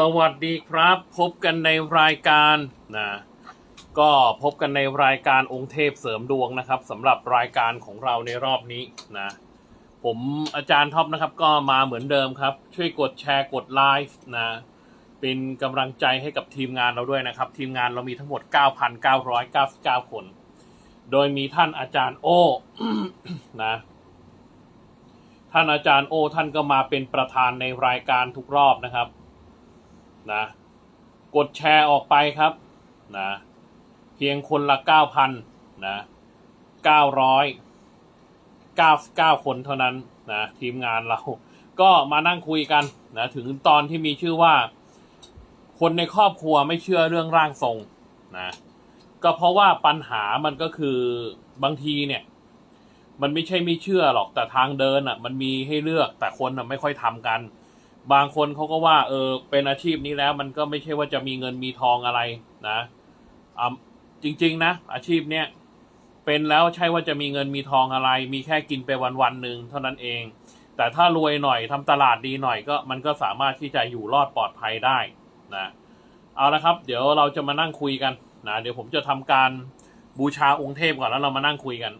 สวัสดีครับ พบกันในรายการนะก็พบกันในรายการองค์เทพเสริมดวงนะครับสำหรับรายการของเราในรอบนี้นะผมอาจารย์ท็อปนะครับก็มาเหมือนเดิมครับ ช่วยกดแชร์กดไลฟ์นะเป็นกำลังใจให้กับทีมงานเราด้วยนะครับ ทีมงานเรามีทั้งหมด 9,999 คน โดยมีท่านอาจารย์โอ้นะท่านอาจารย์โอท่านก็มาเป็นประธานในรายการทุกรอบนะครับ นะ กดแชร์ออกไปครับนะเพียงคนละเก้าพันนะเก้าร้อยเก้าเก้าคนเท่านั้นนะทีมงานเราก็มานั่งคุยกันนะถึงตอนที่มีชื่อว่า คนในครอบครัวไม่เชื่อเรื่องร่างทรงนะก็เพราะว่าปัญหามันก็คือบางทีเนี่ย มันไม่ใช่ไม่เชื่อหรอกแต่ทางเดินอะ มันมีให้เลือกแต่คนอะไม่ค่อยทำกัน บางคนเขาก็ว่าเออเป็นอาชีพนี้แล้ว มันก็ไม่ใช่ว่าจะมีเงินมีทองอะไรนะอ่าจริง ๆ นะ อาชีพเนี้ยเป็นแล้วใช่ว่าจะมีเงินมีทองอะไร มีแค่กินไปวันวันๆหนึ่งเท่านั้นเอง แต่ถ้ารวยหน่อยทำตลาดดีหน่อยก็มันก็สามารถที่จะอยู่รอดปลอดภัยได้นะเอาละครับ เดี๋ยวเราจะมานั่งคุยกันนะเดี๋ยวผมจะทำการบูชาองค์เทพก่อนแล้วเรามานั่งคุยกัน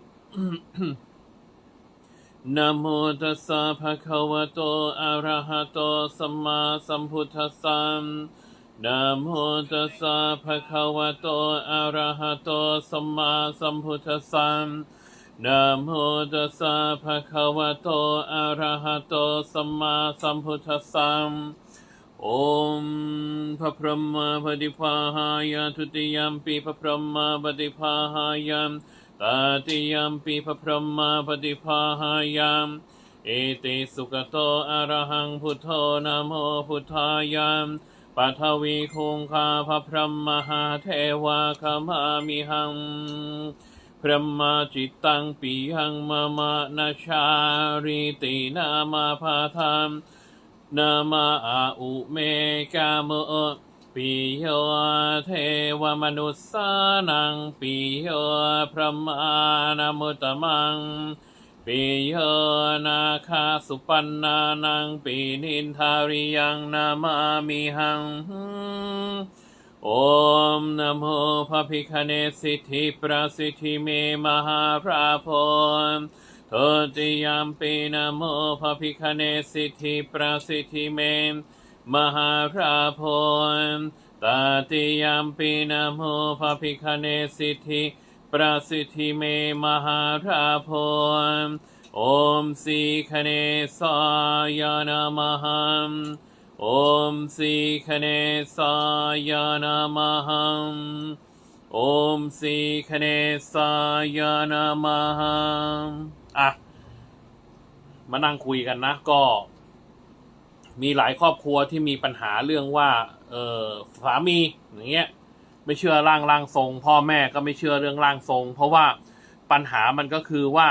นะโมตัสสะภะคะวะโต อะระหะโต สัมมาสัมพุทธัสสะนะโมตัสสะภะคะวะโต อะระหะโต สัมมาสัมพุทธัสสะนะโมตัสสะภะคะวะโต อะระหะโต สัมมาสัมพุทธัสสะโอมพระพรหมปฏิภาหายาทุติยมปีพระพรหมปฏิภาหายาม ตติยมปีพระพรหมาปฏิภาหายามเอติสุขโตอรหังพุทโธนะโมพุทธายามปัทวีคงคาพระพรหมหาเทวาคามามิหังพระมาจิตตังปีหังมามานาชาริตินามาพาธามนามาอาอุเมกาโม ปิโยเทวมนุสสานังปิโยพระมานามุตมังปิโยนาคาสุปันนานังปินินทาริยังนามามิหังโอมนโมพระพิคเนศสิทธิประสิทธิเมมหาพระพรโทติยามปีนโมพระพิคเนศสิทธิประสิทธิเม มหาพระพรตาติยามปีนโมพระพิคเนสิทธิประสิทธิเมมหาพระพรโอมสีคเนสายานามหัมโอมสีคเนสายานามหังโอมสีคเนสายานามหังอะ มานั่งคุยกันนะก็ มีหลายครอบครัวที่มีปัญหาเรื่องว่า เออสามีอย่างเงี้ยไม่เชื่อร่างร่างทรง พ่อแม่ก็ไม่เชื่อเรื่องร่างทรง เพราะว่าปัญหามันก็คือว่า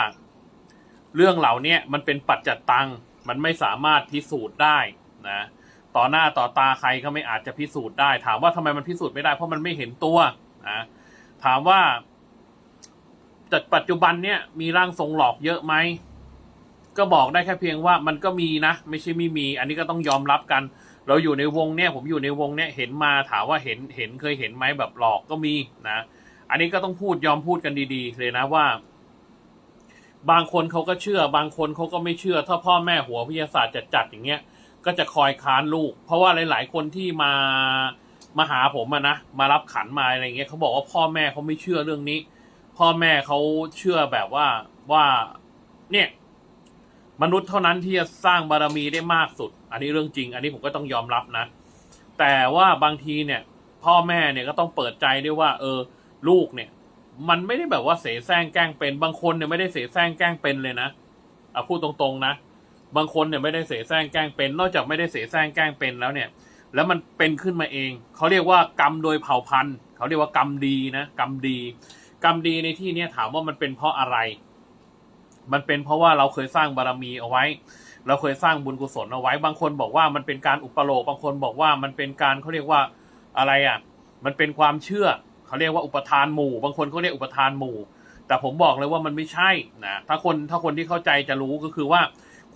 เรื่องเหล่านี้มันเป็นปัจจัตตังมันไม่สามารถพิสูจน์ได้นะต่อหน้าต่อตาใครก็ไม่อาจจะพิสูจน์ได้ ถามว่าทำไมมันพิสูจน์ไม่ได้เพราะมันไม่เห็นตัวนะถามว่าจากปัจจุบันเนี่ยมีร่างทรงหลอกเยอะไหม ก็บอกได้แค่เพียงว่ามันก็มีนะ ไม่ใช่ไม่มี อันนี้ก็ต้องยอมรับกัน เราอยู่ในวงเนี่ยผมอยู่ในวงเนี่ยเห็นมาถามว่าเห็นเห็นเคยเห็นไหมแบบหลอกก็มีนะ อันนี้ก็ต้องพูดยอมพูดกันดี ๆ เลยนะว่า บางคนเขาก็เชื่อ บางคนเขาก็ไม่เชื่อ ถ้าพ่อแม่หัววิทยาศาสตร์จัดๆอย่างเงี้ยก็จะคอยค้านลูก เพราะว่าหลาย ๆ คนที่มามาหาผมอะนะมารับขันมาอะไรเงี้ยเขาบอกว่าพ่อแม่เขาไม่เชื่อเรื่องนี้ พ่อแม่เขาเชื่อแบบว่าว่าเนี่ย มนุษย์เท่านั้นที่จะสร้างบารมีได้มากสุด อันนี้เรื่องจริง อันนี้ผมก็ต้องยอมรับนะ แต่ว่าบางทีเนี่ย พ่อแม่เนี่ยก็ต้องเปิดใจด้วยว่า เออ ลูกเนี่ย มันไม่ได้แบบว่าเสแสร้งแกล้งเป็น บางคนเนี่ยไม่ได้เสแสร้งแกล้งเป็นเลยนะอะพูดตรงๆนะ บางคนเนี่ยไม่ได้เสแสร้งแกล้งเป็น นอกจากไม่ได้เสแสร้งแกล้งเป็นแล้วเนี่ย แล้วมันเป็นขึ้นมาเอง เขาเรียกว่ากรรมโดยเผ่าพันธุ์ เขาเรียกว่ากรรมดีนะ กรรมดี กรรมดีในที่นี้ถามว่ามันเป็นเพราะอะไร มันเป็นเพราะว่าเราเคยสร้างบารมีเอาไว้ เราเคยสร้างบุญกุศลเอาไว้ บางคนบอกว่ามันเป็นการอุปโลกบางคนบอกว่ามันเป็นการเขาเรียกว่าอะไรอะ มันเป็นความเชื่อเขาเรียกว่าอุปทานหมู่ บางคนเขาเรียกอุปทานหมู่ แต่ผมบอกเลยว่ามันไม่ใช่นะ ถ้าคนถ้าคนที่เข้าใจจะรู้ก็คือว่า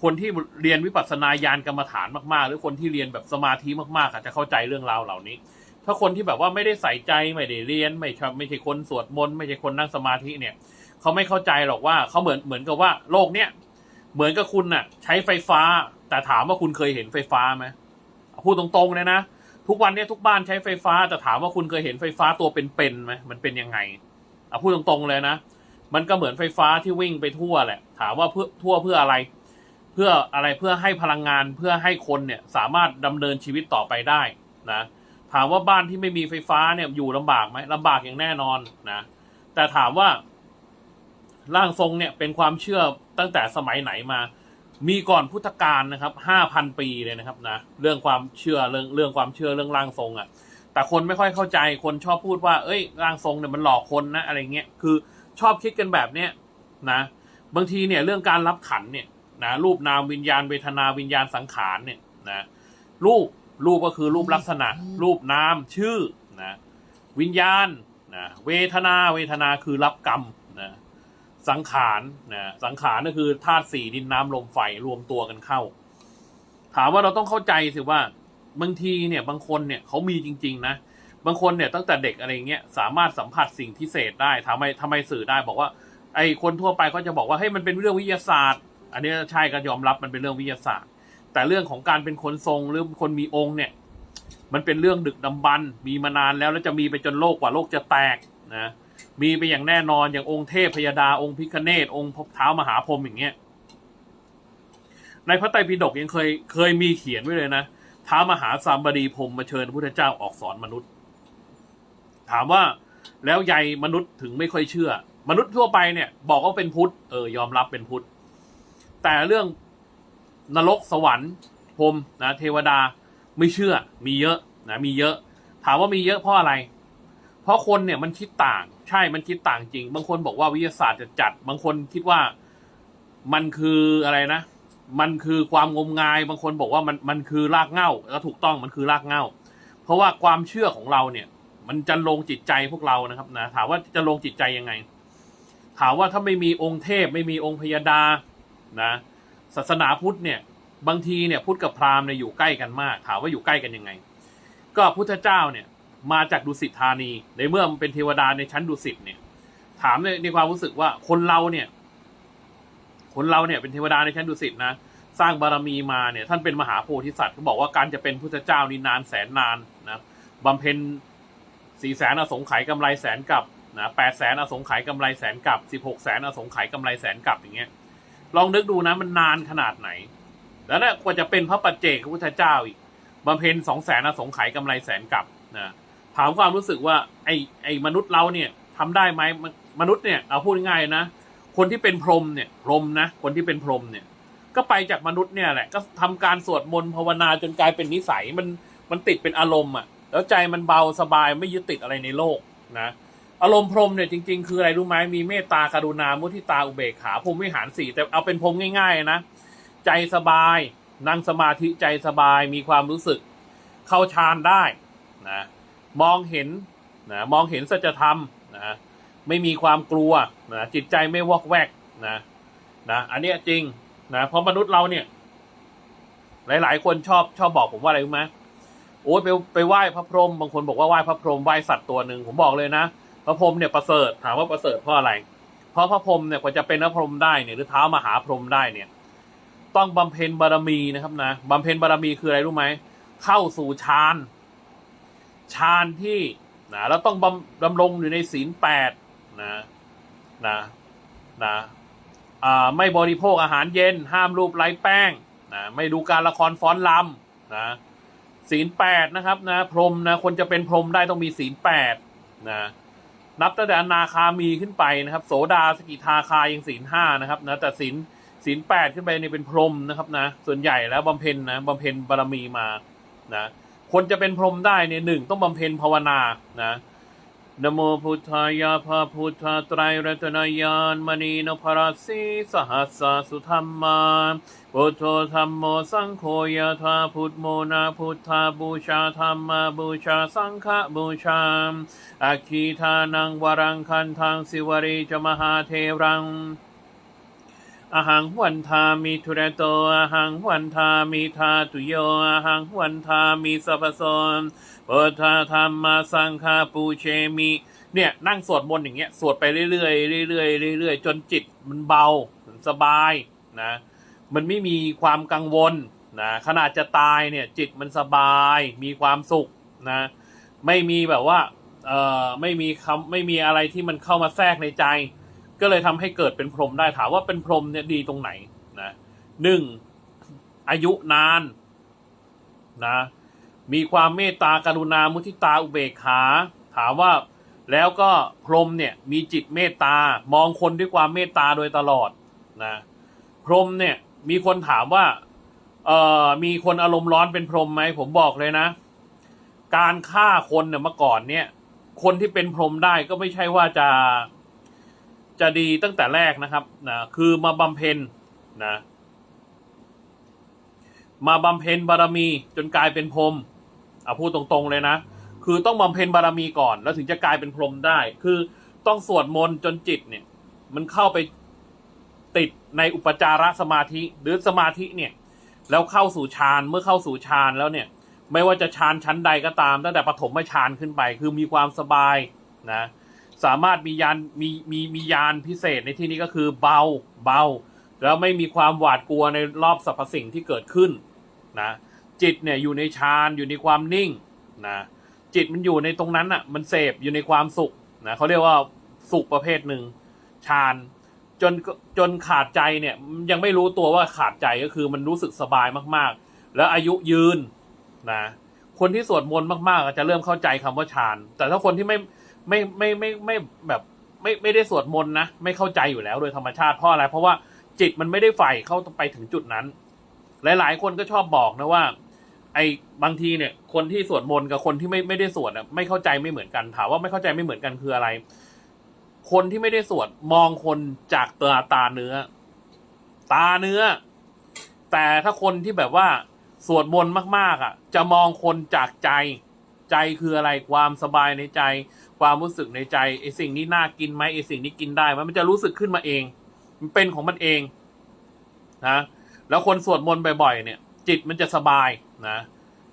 คนที่เรียนวิปัสสนาญาณกรรมฐานมากๆ หรือคนที่เรียนแบบสมาธิมากๆอาจจะเข้าใจเรื่องราวเหล่านี้ ถ้าคนที่แบบว่าไม่ได้ใส่ใจไม่ได้เรียนไม่ชอบไม่ใช่คนสวดมนต์ไม่ใช่คนนั่งสมาธิเนี่ย เขาไม่เข้าใจหรอกว่าเขาเหมือนเหมือนกับว่าโลกเนี้ยเหมือนกับคุณน่ะ ใช้ไฟฟ้า แต่ถามว่าคุณเคยเห็นไฟฟ้าไหมพูดตรงๆเลยนะทุกวันเนี้ยทุกบ้านใช้ไฟฟ้าแต่ถามว่าคุณเคยเห็นไฟฟ้าตัวเป็นๆไหมมันเป็นยังไงอะพูดตรงๆเลยนะมันก็เหมือนไฟฟ้าที่วิ่งไปทั่วแหละ ถามว่าเพื่อทั่วเพื่ออะไร เพื่ออะไรเพื่อให้พลังงานเพื่อให้คนเนี่ยสามารถดำเนินชีวิตต่อไปได้นะถามว่าบ้านที่ไม่มีไฟฟ้าเนี่ยอยู่ลำบากไหมลำบากอย่างแน่นอนนะแต่ถามว่า ร่างทรงเนี่ยเป็นความเชื่อตั้งแต่สมัยไหนมา มีก่อนพุทธกาลนะครับห้าพันปีเลยนะครับนะเรื่องความเชื่อเรื่องเรื่องความเชื่อเรื่องร่างทรงอะ่ะแต่คนไม่ค่อยเข้าใจคนชอบพูดว่า เอ้ย ร่างทรงเนี่ยมันหลอกคนนะอะไรเงี้ยคือชอบคิดกันแบบเนี้ยนะบางทีเนี่ยเรื่องการรับขันเนี่ยนะรูปนามวิญญาณเวทนาวิญญาณสังขารเนี่ยนะรูปรูปก็คือรูปลักษณะ รูปนามชื่อนะวิญญาณนะเวทนาเวทนาคือรับกรรม สังขารนะสังขารก็คือธาตุสี่ดินน้ำลมไฟรวมตัวกันเข้า ถามว่าเราต้องเข้าใจสิว่าบางทีเนี่ยบางคนเนี่ยเขามีจริง ๆ นะ บางคนเนี่ยตั้งแต่เด็กอะไรเงี้ยสามารถสัมผัสสิ่งพิเศษได้ทำไมทำไมสื่อได้บอกว่า ไอ้คนทั่วไปก็จะบอกว่าเฮ้ยมันเป็นเรื่องวิทยาศาสตร์ อันนี้ใช่ก็ยอมรับมันเป็นเรื่องวิทยาศาสตร์ แต่เรื่องของการเป็นคนทรงหรือคนมีองค์เนี่ย มันเป็นเรื่องดึกดำบรรพ์มีมานานแล้วแล้วจะมีไปจนโลกกว่าโลกจะแตกนะ มีไปอย่างแน่นอนอย่างองค์เทพพยดาองค์พิคเนตองค์พบเท้ามหาพรหมอย่างเงี้ยในพระไตรปิฎกยังเคยเคยมีเขียนไว้เลยนะท้ามหาสามบดีพรมมาเชิญพระพุทธเจ้าออกสอนมนุษย์ ถามว่าแล้วใยมนุษย์ถึงไม่ค่อยเชื่อ มนุษย์ทั่วไปเนี่ย บอกว่าเป็นพุทธเออยอมรับเป็นพุทธแต่เรื่องนรกสวรรค์พรมนะเทวดาไม่เชื่อ มีเยอะนะมีเยอะ ถามว่ามีเยอะเพราะอะไร เพราะคนเนี่ยมันคิดต่าง ใช่มันคิดต่างจริง บางคนบอกว่าวิทยาศาสตร์จะจัด บางคนคิดว่ามันคืออะไรนะ มันคือความงมงาย บางคนบอกว่ามันมันคือรากเง้าแล้วถูกต้องมันคือรากเง้าเพราะว่าความเชื่อของเราเนี่ย มันจะลงจิตใจพวกเรานะครับนะถามว่าจะลงจิตใจยังไง ถามว่าถ้าไม่มีองค์เทพไม่มีองค์พยดานะศาสนาพุทธเนี่ยบางทีเนี่ยพุทธกับพราหมณ์เนี่ยอยู่ใกล้กันมาก ถามว่าอยู่ใกล้กันยังไง ก็พุทธเจ้าเนี่ย มาจากดุสิตธานี ในเมื่อมันเป็นเทวดาในชั้นดุสิตเนี่ย ถามในในความรู้สึกว่าคนเราเนี่ย คนเราเนี่ยเป็นเทวดาในชั้นดุสิตนะสร้างบารมีมาเนี่ย ท่านเป็นมหาโพธิสัตว์เขาบอกว่าการจะเป็นพุทธเจ้านี่นานแสนนานนะบำเพ็ญสี่แสนอสงไขยกำไรแสนกับนะแปดแสนอสงไขยกำไรแสนกับสิบหกแสนอสงไขยกำไรแสนกับอย่างเงี้ย ลองนึกดูนะมันนานขนาดไหน แล้วนะกว่าจะเป็นพระปัจเจกพระพุทธเจ้าอีกบำเพ็ญสองแสนอสงไขยกำไรแสนกับนะ ถามความรู้สึกว่า ไอ้ไอ้มนุษย์เราเนี่ยทำได้ไหมมนุษย์เนี่ยเอาพูดง่ายนะคนที่เป็นพรหมเนี่ยพรหมนะคนที่เป็นพรหมเนี่ย ก็ไปจากมนุษย์เนี่ยแหละ ก็ทำการสวดมนต์ภาวนาจนกลายเป็นนิสัยมันมันติดเป็นอารมณ์อะ แล้วใจมันเบาสบายไม่ยึดติดอะไรในโลกนะอารมณ์พรหมเนี่ยจริง ๆ คืออะไรรู้ไหมมีเมตตากรุณามุทิตาอุเบกขาพรหมวิหารสี่แต่เอาเป็นพรหมง่าย ๆ นะ ใจสบายนั่งสมาธิใจสบายมีความรู้สึก เข้าฌานได้นะ มองเห็นนะมองเห็นสัจธรรมนะไม่มีความกลัวนะจิตใจไม่วอกแวกนะนะอันเนี้ยจริงนะเพราะมนุษย์เราเนี่ย หลาย ๆ คนชอบชอบบอกผมว่าอะไรรู้ไหมโอ้ยไปไปไหว้พระพรหมบางคนบอกว่าไหว้พระพรหมไหว้สัตว์ตัวหนึ่งผมบอกเลยนะพระพรหมเนี่ยประเสริฐถามว่าประเสริฐเพราะอะไร เพราะพระพรหมเนี่ยกว่าจะเป็นพระพรหมได้เนี่ยหรือเท้ามหาพรหมได้เนี่ย ต้องบำเพ็ญบารมีนะครับนะบำเพ็ญบารมีคืออะไรรู้ไหมเข้าสู่ฌาน ฌานที่นะแล้วต้องบำดำรงอยู่ในศีลแปดนะนะนะไม่บริโภคอาหารเย็น ห้ามรูปไร้แป้งนะไม่ดูการละครฟ้อนลำนะศีลแปดนะครับนะพรมนะคนจะเป็นพรมได้ต้องมีศีลแปดนะนับตั้งแต่อนาคามีขึ้นไปนะครับ โสดาสกิทาคายังศีลห้านะครับนะแต่ศีลศีลแปดขึ้นไปนี่เป็นพรมนะครับนะส่วนใหญ่แล้วบำเพ็ญนะบำเพ็ญบารมีมานะ คนจะเป็นพรหมได้เนี่ยหนึ่งต้องบำเพ็ญภาวนานะนะโมพุทธายาภาพุทธาไตรรัตนายานมณีนพรัสสีสหัสสสุธรรมาพุทโธธรรมโมสังโฆยะธาพุทโมนาพุทธาบูชาธรรมาบูชาสังฆบูชาอาคีทานังวรังคันทังสิวรีจมหาเทรัง อหังวันทามิทุเรโตอหังวันทามิทาตุโยอหังวันทามิสัพพโสนพุทธธรรมสังฆาปูเชมิเนี่ยนั่งสวดมนต์อย่างเงี้ยสวดไปเรื่อยๆเรื่อยๆเรื่อยๆจนจิตมันเบาสบายนะมันไม่มีความกังวลนะขนาดจะตายเนี่ยจิตมันสบายมีความสุขนะไม่มีแบบว่าเอ่อไม่มีคำไม่มีอะไรที่มันเข้ามาแทรกในใจ ก็เลยทำให้เกิดเป็นพรหมได้ถามว่าเป็นพรหมเนี่ยดีตรงไหนนะหนึ่งอายุนานนะมีความเมตตากรุณามุทิตาอุเบกขา ถามว่าแล้วก็พรหมเนี่ยมีจิตเมตตามองคนด้วยความเมตตาโดยตลอดนะพรหมเนี่ยมีคนถามว่าเอ่อมีคนอารมณ์ร้อนเป็นพรหมไหมผมบอกเลยนะ การฆ่าคนเนี่ยเมื่อก่อนเนี่ย คนที่เป็นพรหมได้ก็ไม่ใช่ว่าจะ จะดีตั้งแต่แรกนะครับนะคือมาบำเพ็ญนะมาบำเพ็ญบารมีจนกลายเป็นพรมอพูดตรงๆเลยนะ คือต้องบำเพ็ญบารมีก่อน แล้วถึงจะกลายเป็นพรมได้ คือต้องสวดมนต์จนจิตเนี่ย มันเข้าไปติดในอุปจารสมาธิหรือสมาธิเนี่ย แล้วเข้าสู่ฌานเมื่อเข้าสู่ฌานแล้วเนี่ย ไม่ว่าจะฌานชั้นใดก็ตามตั้งแต่ปฐมฌานขึ้นไป คือมีความสบายนะ สามารถมียานมีมีมียานพิเศษในที่นี้ก็คือเบาเบา แล้วไม่มีความหวาดกลัวในรอบสรรพสิ่งที่เกิดขึ้นนะจิตเนี่ยอยู่ในฌานอยู่ในความนิ่งนะจิตมันอยู่ในตรงนั้นอะมันเสพอยู่ในความสุขนะเขาเรียกว่าสุขประเภทหนึ่งฌานจนจนขาดใจเนี่ยยังไม่รู้ตัวว่าขาดใจก็คือมันรู้สึกสบายมากๆ แล้วอายุยืนนะคนที่สวดมนต์มากๆจจะเริ่มเข้าใจคำว่าฌานแต่ถ้าคนที่ไม่ ไม่ไม่ไม่ไม่แบบ ไม่ไม่ได้สวดมนต์นะไม่เข้าใจอยู่แล้วโดยธรรมชาติเพราะอะไรเพราะว่าจิตมันไม่ได้ใฝ่เข้าไปถึงจุดนั้น หลาย ๆ คนก็ชอบบอกนะว่า ไอ้บางทีเนี่ย คนที่สวดมนต์กับคนที่ไม่ไม่ได้สวดอะไม่เข้าใจไม่เหมือนกันถามว่าไม่เข้าใจไม่เหมือนกันคืออะไร คนที่ไม่ได้สวดมองคนจากตาตาเนื้อ ตาเนื้อ แต่ถ้าคนที่แบบว่าสวดมนต์มาก ๆ อะ จะมองคนจากใจ ใจคืออะไรความสบายในใจ ความรู้สึกในใจไอ้สิ่งนี้น่ากินไหมไอ้สิ่งนี้กินได้ไหมมันจะรู้สึกขึ้นมาเอง มันเป็นของมันเองนะแล้วคนสวดมนต์บ่อยๆ เนี่ย จิตมันจะสบายนะ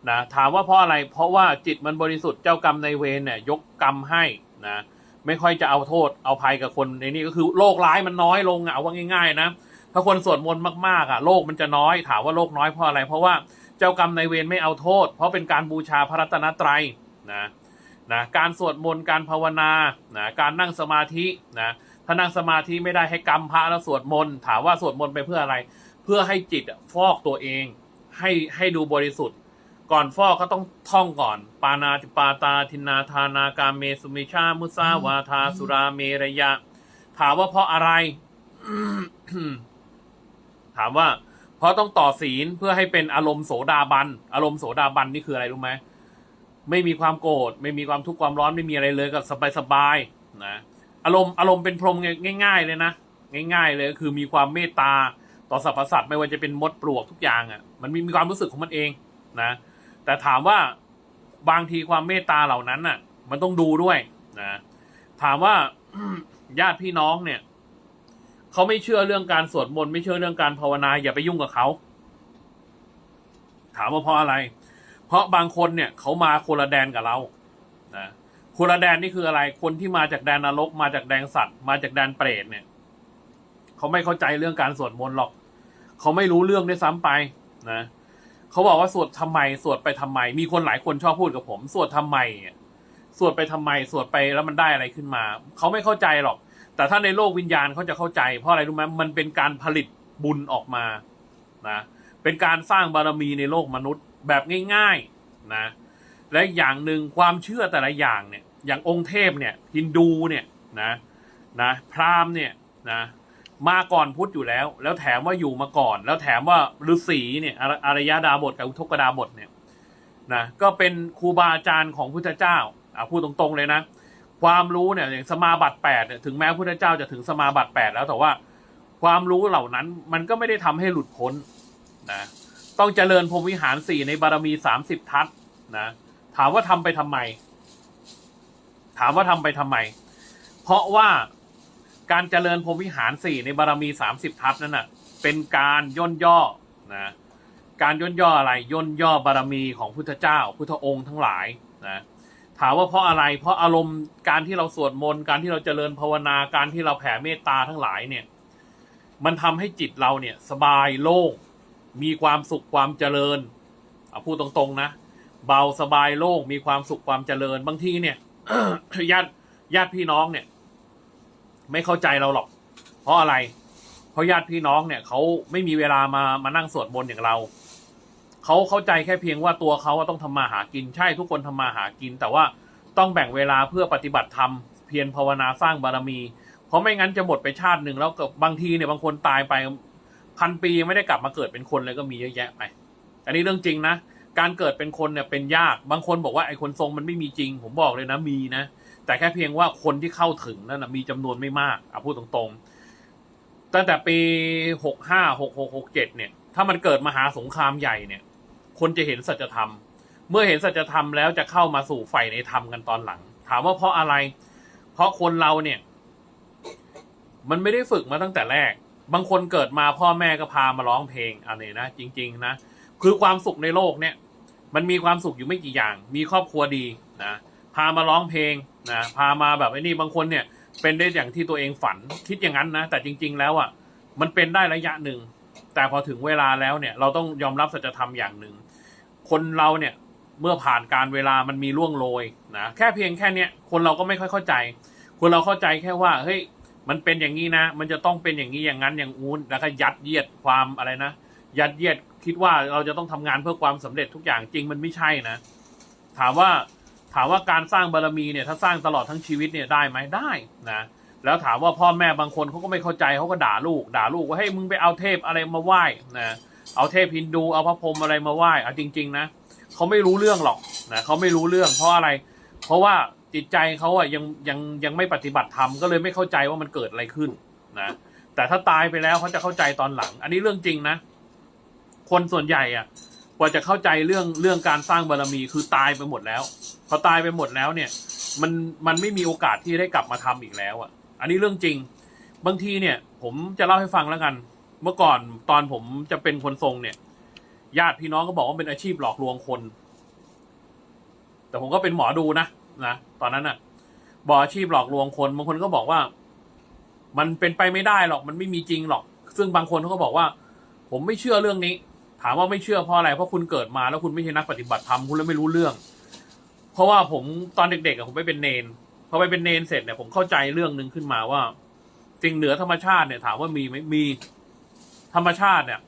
นะถามว่าเพราะอะไร เพราะว่าจิตมันบริสุทธิ์เจ้ากรรมในเวรเนี่ย ยกกรรมให้นะไม่ค่อยจะเอาโทษเอาภัยกับคนในนี้ก็คือโรคร้ายมันน้อยลงอะเอาว่าง่าย ๆ นะถ้าคนสวดมนต์มากๆอะโรคมันจะน้อย ถามว่าโรคน้อยเพราะอะไร เพราะว่าเจ้ากรรมในเวรไม่เอาโทษ เพราะเป็นการบูชาพระรัตนตรัยนะ นะการสวดมนต์การภาวนานะการนั่งสมาธินะถ้านั่งสมาธิไม่ได้ให้กรรมพระแล้วสวดมนต์ถามว่าสวดมนต์ไปเพื่ออะไร เพื่อให้จิตฟอกตัวเอง ให้ให้ดูบริสุทธิ์ ก่อนฟอกก็ต้องท่องก่อน ปานาติปาตาทินนาทานากาเมสุมิชามุสาวาทาสุราเมรยะ ถามว่าเพราะอะไร ถามว่า เพราะต้องต่อศีลเพื่อให้เป็นอารมณ์โสดาบัน อารมณ์โสดาบันนี่คืออะไรรู้ไหม ไม่มีความโกรธไม่มีความทุกข์ความร้อนไม่มีอะไรเลยก็สบายสบายๆนะอารมณ์อารมณ์เป็นพรหมง่าย ๆ เลยนะง่าย ๆ เลยก็คือมีความเมตตาต่อสรรพสัตว์ไม่ว่าจะเป็นมดปลวกทุกอย่างอะ มันมีมีความรู้สึกของมันเองนะ แต่ถามว่าบางทีความเมตตาเหล่านั้นน่ะ มันต้องดูด้วยนะถามว่าญาติพี่น้องเนี่ยเขาไม่เชื่อเรื่องการสวดมนต์ไม่เชื่อเรื่องการภาวนาอย่าไปยุ่งกับเขาถามว่าเพราะอะไร เพราะบางคนเนี่ยเขามาคนละแดนกับเรานะคนละแดนนี่คืออะไร คนที่มาจากแดนนรก มาจากแดนสัตว์ มาจากแดนเปรตเนี่ยเขาไม่เข้าใจเรื่องการสวดมนต์หรอก เขาไม่รู้เรื่องด้วยซ้ำไปนะเขาบอกว่าสวดทำไม สวดไปทำไม มีคนหลายคนชอบพูดกับผม สวดทำไมสวดไปทำไม สวดไปแล้วมันได้อะไรขึ้นมา เขาไม่เข้าใจหรอก แต่ถ้าในโลกวิญญาณเขาจะเข้าใจ เพราะอะไรรู้ไหมมันเป็นการผลิตบุญออกมานะเป็นการสร้างบารมีในโลกมนุษย์ แบบง่ายๆนะและอย่างหนึ่งความเชื่อแต่ละอย่างเนี่ยอย่างองค์เทพเนี่ยฮินดูเนี่ยนะนะพราหมณ์เนี่ยนะมาก่อนพุทธอยู่แล้ว แล้วแถมว่าอยู่มาก่อน แล้วแถมว่าฤาษีเนี่ยอารอารยดาบทกับอุทกดาบทเนี่ยนะก็เป็นครูบาอาจารย์ของพุทธเจ้าอ่าพูดตรงๆเลยนะ ความรู้เนี่ยอย่างสมาบัติแปดเนี่ยถึงแม้พุทธเจ้าจะถึงสมาบัติแปดแล้วแต่ว่าความรู้เหล่านั้นมันก็ไม่ได้ทำให้หลุดพ้นนะ ต้องเจริญพรมวิหารสี่ในบารมีสามสิบทัศนะถามว่าทำไปทำไม ถามว่าทำไปทำไม เพราะว่าการเจริญพรมวิหารสี่ในบารมีสามสิบทัศนั่นน่ะ เป็นการย่นย่อนะการย่นย่ออะไรย่นย่อบารมีของพุทธเจ้า พุทธองค์ทั้งหลายนะถามว่าเพราะอะไร เพราะอารมณ์การที่เราสวดมนต์การที่เราเจริญภาวนาการที่เราแผ่เมตตาทั้งหลายเนี่ย มันทำให้จิตเราเนี่ย สบายโล่ง มีความสุขความเจริญเอาพูดตรงๆนะ เบาสบายโล่งมีความสุขความเจริญ บางทีเนี่ยญาติญาติพี่น้องเนี่ย ไม่เข้าใจเราหรอก เพราะอะไร เพราะญาติพี่น้องเนี่ยเขาไม่มีเวลามามานั่งสวดมนต์อย่างเราเขาเข้าใจแค่เพียงว่าตัวเขาต้องทำมาหากินใช่ทุกคนทำมาหากิน แต่ว่าต้องแบ่งเวลาเพื่อปฏิบัติธรรมเพียรภาวนาสร้างบารมี เพราะไม่งั้นจะหมดไปชาติหนึ่งแล้วก็บางทีเนี่ยบางคนตายไป พันปียังไม่ได้กลับมาเกิดเป็นคนเลยก็มีเยอะแยะไป อันนี้เรื่องจริงนะ การเกิดเป็นคนเนี่ยเป็นยาก บางคนบอกว่าไอ้คนทรงมันไม่มีจริง ผมบอกเลยนะมีนะ แต่แค่เพียงว่าคนที่เข้าถึงนั่นนะมีจำนวนไม่มากอะพูดตรงๆ ตั้งแต่ปีหกห้าหกหกหกเจ็ดเนี่ย ถ้ามันเกิดมหาสงครามใหญ่เนี่ย คนจะเห็นสัจธรรม เมื่อเห็นสัจธรรมแล้วจะเข้ามาสู่ใฝ่ในธรรมกันตอนหลัง ถามว่าเพราะอะไร เพราะคนเราเนี่ย มันไม่ได้ฝึกมาตั้งแต่แรก บางคนเกิดมาพ่อแม่ก็พามาร้องเพลงอันนี้นะจริง ๆ นะคือความสุขในโลกเนี่ย มันมีความสุขอยู่ไม่กี่อย่าง มีครอบครัวดีนะพามาร้องเพลงนะพามาแบบไอ้นี่บางคนเนี่ย เป็นได้อย่างที่ตัวเองฝันคิดอย่างนั้นนะแต่จริง ๆ แล้วอะมันเป็นได้ระยะหนึ่ง แต่พอถึงเวลาแล้วเนี่ย เราต้องยอมรับสัจธรรมอย่างหนึ่ง คนเราเนี่ยเมื่อผ่านการเวลามันมีล่วงโรยนะแค่เพียงแค่เนี้ยคนเราก็ไม่ค่อยเข้าใจ คนเราเข้าใจแค่ว่าเฮ้ย มันเป็นอย่างนี้นะ มันจะต้องเป็นอย่างนี้อย่างนั้นอย่างงู้นแล้วก็ยัดเยียดความอะไรนะ ยัดเยียดคิดว่าเราจะต้องทำงานเพื่อความสำเร็จทุกอย่างจริงมันไม่ใช่นะ ถามว่าถามว่าการสร้างบารมีเนี่ยถ้าสร้างตลอดทั้งชีวิตเนี่ยได้ไหมได้นะแล้วถามว่าพ่อแม่บางคนเขาก็ไม่เข้าใจเขาก็ด่าลูก ด่าลูกว่าให้ยมึงไปเอาเทพอะไรมาไหว้นะเอาเทพฮินดูเอาพระพรหมอะไรมาไหว้เอาจริง ๆ นะเขาไม่รู้เรื่องหรอกนะเขาไม่รู้เรื่องเพราะอะไร เพราะว่า จิตใจเขาอะยังยังยังไม่ปฏิบัติธรรมก็เลยไม่เข้าใจว่ามันเกิดอะไรขึ้นนะแต่ถ้าตายไปแล้วเขาจะเข้าใจตอนหลัง อันนี้เรื่องจริงนะ คนส่วนใหญ่อะกว่าจะเข้าใจเรื่องเรื่องการสร้างบารมีคือตายไปหมดแล้วพอตายไปหมดแล้วเนี่ย มันมันไม่มีโอกาสที่ได้กลับมาทำอีกแล้วอะ อันนี้เรื่องจริง บางทีเนี่ย ผมจะเล่าให้ฟังแล้วกัน เมื่อก่อนตอนผมจะเป็นคนทรงเนี่ย ญาติพี่น้องก็บอกว่าเป็นอาชีพหลอกลวงคน แต่ผมก็เป็นหมอดูนะ นะตอนนั้นอะบอกอาชีพหลอกลวงคนบางคนก็บอกว่า มันเป็นไปไม่ได้หรอกมันไม่มีจริงหรอก ซึ่งบางคนเขาก็บอกว่า ผมไม่เชื่อเรื่องนี้ ถามว่าไม่เชื่อเพราะอะไรเพราะคุณเกิดมาแล้วคุณไม่ใช่นักปฏิบัติธรรมคุณเลยไม่รู้เรื่อง เพราะว่าผมตอนเด็กๆอะผมไปเป็นเนนพอไปเป็นเนนเสร็จเนี่ยผมเข้าใจเรื่องหนึ่งขึ้นมาว่าสิ่งเหนือธรรมชาติเนี่ย ถามว่ามีไหมมีธรรมชาติเนี่ย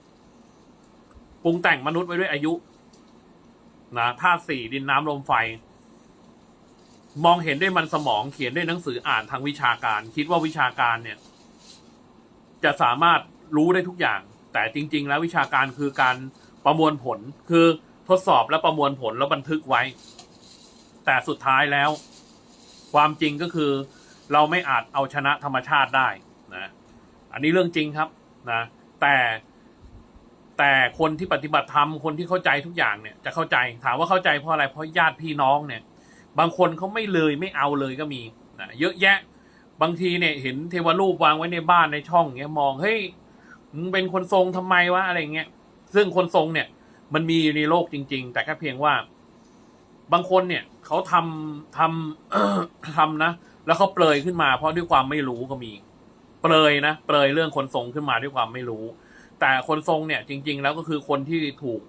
ปรุงแต่งมนุษย์ไว้ด้วยอายุนะธาตุสี่ดินน้ำลมไฟ มองเห็นด้วยมันสมองเขียนด้วยหนังสืออ่านทางวิชาการ คิดว่าวิชาการเนี่ย จะสามารถรู้ได้ทุกอย่าง แต่จริง ๆ แล้ววิชาการคือการประมวลผลคือทดสอบและประมวลผลแล้วบันทึกไว้ แต่สุดท้ายแล้ว ความจริงก็คือ เราไม่อาจเอาชนะธรรมชาติได้นะอันนี้เรื่องจริงครับนะแต่แต่คนที่ปฏิบัติธรรมคนที่เข้าใจทุกอย่างเนี่ย จะเข้าใจถามว่าเข้าใจเพราะอะไรเพราะญาติพี่น้องเนี่ย บางคนเขาไม่เลยไม่เอาเลยก็มีนะเยอะแยะ บางทีเนี่ยเห็นเทวรูปวางไว้ในบ้านในช่องเงี้ยมองเฮ้ยมึงเป็นคนทรงทำไมวะอะไรเงี้ย ซึ่งคนทรงเนี่ย มันมีอยู่ในโลกจริง ๆ แต่แค่เพียงว่า บางคนเนี่ยเขาทำทำทำนะแล้วเขาเปลยขึ้นมา เพราะด้วยความไม่รู้ก็มี เปลยนะเปลยเรื่องคนทรงขึ้นมาด้วยความไม่รู้ แต่คนทรงเนี่ย จริง ๆ แล้วก็คือคนที่ถูก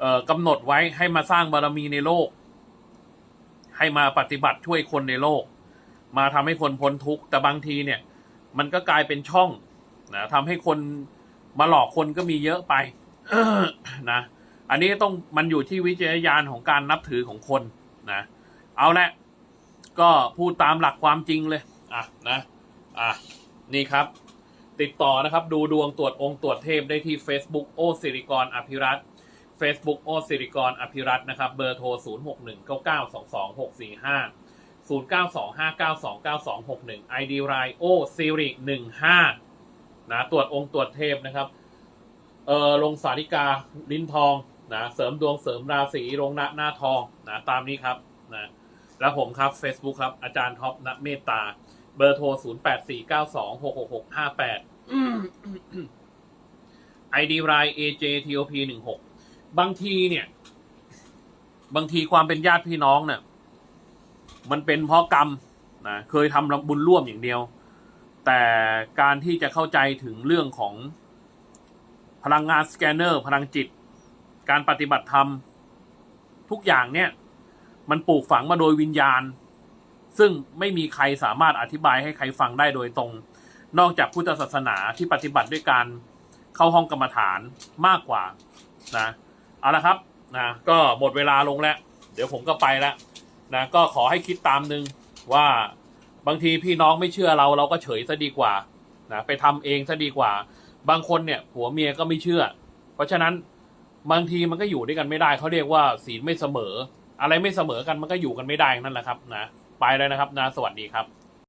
เอ่อกำหนดไว้ให้มาสร้างบารมีในโลก ให้มาปฏิบัติช่วยคนในโลก มาทำให้คนพ้นทุกข์แต่บางทีเนี่ย มันก็กลายเป็นช่องนะทำให้คนมาหลอกคนก็มีเยอะไปนะอันนี้ต้องมันอยู่ที่วิจารณญาณของการนับถือของคนนะเอาละก็พูดตามหลักความจริงเลยอะนะอะนี่ครับ ติดต่อนะครับ ดูดวงตรวจองค์ตรวจเทพได้ที่ Facebook โอสิริกรอภิรัต Facebook โอสิริกรอภิรัตน์นะครับ เบอร์โทร 0 6 1 9 9 2 2 6 4 5 0 9 2 5 9 2 9 2 6 1 ID รายโอซิริ15นะตรวจองค์ตรวจเทพนะครับเออลงสาริกาลิ้นทองนะเสริมดวงเสริมราศีลงหน้าหน้าทองนะตามนี้ครับนะแล้วผมครับ Facebook ครับ อาจารย์ท็อปณเมตตา เบอร์โทร 0 8 4 9 2 6 6 6 5 8 ID line AJTOP 1 6 บางทีเนี่ย บางทีความเป็นญาติพี่น้องเนี่ย มันเป็นเพราะกรรมนะเคยทำบุญร่วมอย่างเดียว แต่การที่จะเข้าใจถึงเรื่องของพลังงานสแกนเนอร์ พลังจิต การปฏิบัติธรรม ทุกอย่างเนี่ย มันปลูกฝังมาโดยวิญญาณ ซึ่งไม่มีใครสามารถอธิบายให้ใครฟังได้โดยตรง นอกจากพุทธศาสนาที่ปฏิบัติด้วยการเข้าห้องกรรมฐานมากกว่านะ เอาละครับนะก็หมดเวลาลงแล้ว เดี๋ยวผมก็ไปแล้วนะก็ขอให้คิดตามนึงว่าบางทีพี่น้องไม่เชื่อเราเราก็เฉยซะดีกว่านะไปทำเองซะดีกว่า บางคนเนี่ยผัวเมียก็ไม่เชื่อ เพราะฉะนั้นบางทีมันก็อยู่ด้วยกันไม่ได้เขาเรียกว่าศีลไม่เสมอ อะไรไม่เสมอกันมันก็อยู่กันไม่ได้นั่นแหละครับนะไปแล้วนะครับนะสวัสดีครับ